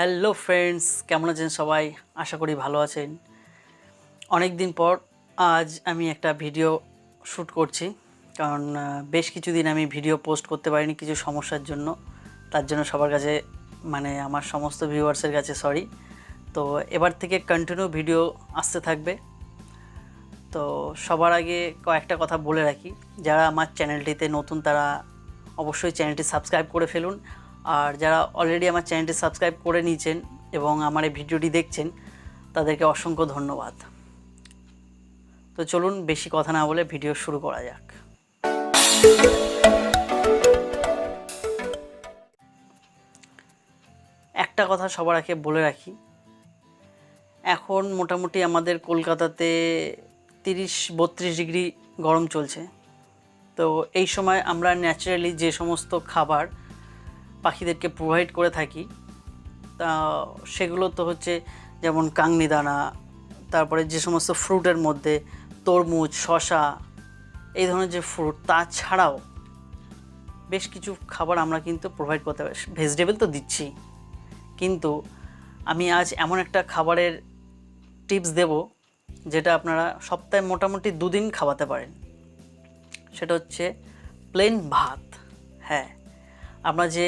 Hello friends কেমন আছেন সবাই? আশা করি ভালো আছেন। অনেক দিন পর আজ আমি একটা ভিডিও শ্যুট করছি। কারণ বেশ কিছুদিন আমি ভিডিও পোস্ট করতে পারিনি কিছু সমস্যার জন্য। তার জন্য সবার কাছে মানে আমার সমস্ত ভিউয়ার্সের কাছে সরি তো এবার থেকে কন্টিনিউ ভিডিও আসতে থাকবে। তো সবার আগে কয়েকটা কথা বলে রাখি। যারা আমার চ্যানেলটিতে নতুন, তারা অবশ্যই চ্যানেলটি সাবস্ক্রাইব করে ফেলুন। আর যারা অলরেডি আমার চ্যানেলটি সাবস্ক্রাইব করে নিয়েছেন এবং আমার এই ভিডিওটি দেখছেন, তাদেরকে অসংখ্য ধন্যবাদ। তো চলুন বেশি কথা না বলে ভিডিও শুরু করা যাক। একটা কথা সবার আগে বলে রাখি, এখন মোটামুটি আমাদের কলকাতাতে তিরিশ বত্রিশ ডিগ্রি গরম চলছে। তো এই সময় আমরা ন্যাচারালি যে সমস্ত খাবার পাখিদেরকে প্রোভাইড করে থাকি। তা সেগুলো তো হচ্ছে যেমন কাংনি দানা, তারপরে যে সমস্ত ফ্রুটের মধ্যে তরমুজ শশা এই ধরনের যে ফ্রুট তাছাড়াও বেশ কিছু খাবার আমরা কিন্তু প্রোভাইড করতে পারি। ভেজিটেবল তো দিচ্ছি, কিন্তু আমি আজ এমন একটা খাবারের টিপস দেব, যেটা আপনারা সপ্তাহে মোটামুটি দুদিন খাওয়াতে পারেন। সেটা হচ্ছে প্লেন ভাত হ্যাঁ। আমরা যে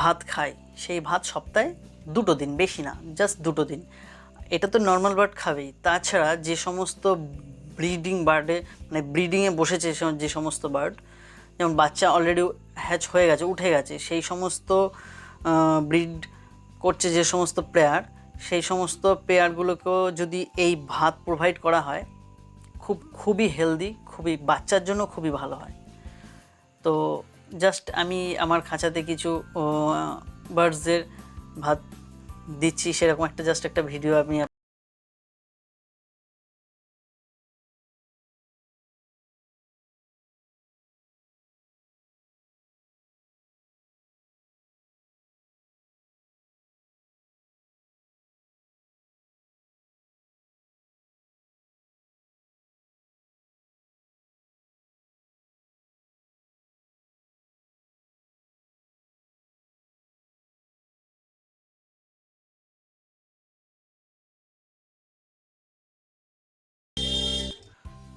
ভাত খাই, সেই ভাত সপ্তাহে দুটো দিন, বেশি না জাস্ট দুটো দিন। এটা তো নর্মাল বার্ড খাবেই। তাছাড়া যে সমস্ত ব্রিডিং বার্ডে মানে ব্রিডিংয়ে বসেছে যে সমস্ত বার্ড যেমন বাচ্চা অলরেডি হ্যাচ হয়ে গেছে, উঠে গেছে, সেই সমস্ত ব্রিড করছে যে সমস্ত প্লেয়ার সেই সমস্ত পেয়ারগুলোকেও যদি এই ভাত প্রোভাইড করা হয়, খুব, খুবই হেলদি খুবই, বাচ্চার জন্য খুবই ভালো হয়। তো জাস্ট আমি আমার খাঁচাতে কিছু বার্ডসদের ভাত দিচ্ছি সেরকম একটা জাস্ট একটা ভিডিও আমি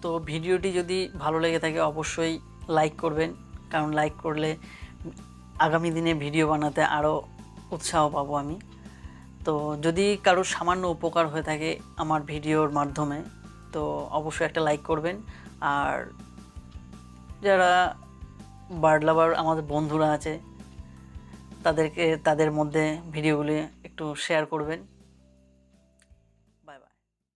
তো ভিডিওটি যদি ভালো লেগে থাকে, অবশ্যই লাইক করবেন। কারণ লাইক করলে আগামী দিনে ভিডিও বানাতে আরও উৎসাহ পাবো আমি। তো যদি কারোর সামান্য উপকার হয়ে থাকে আমার ভিডিওর মাধ্যমে, তো অবশ্যই একটা লাইক করবেন। আর যারা বার্ড লাভার আমাদের বন্ধুরা আছে, তাদেরকে, তাদের মধ্যে ভিডিওগুলি একটু শেয়ার করবেন।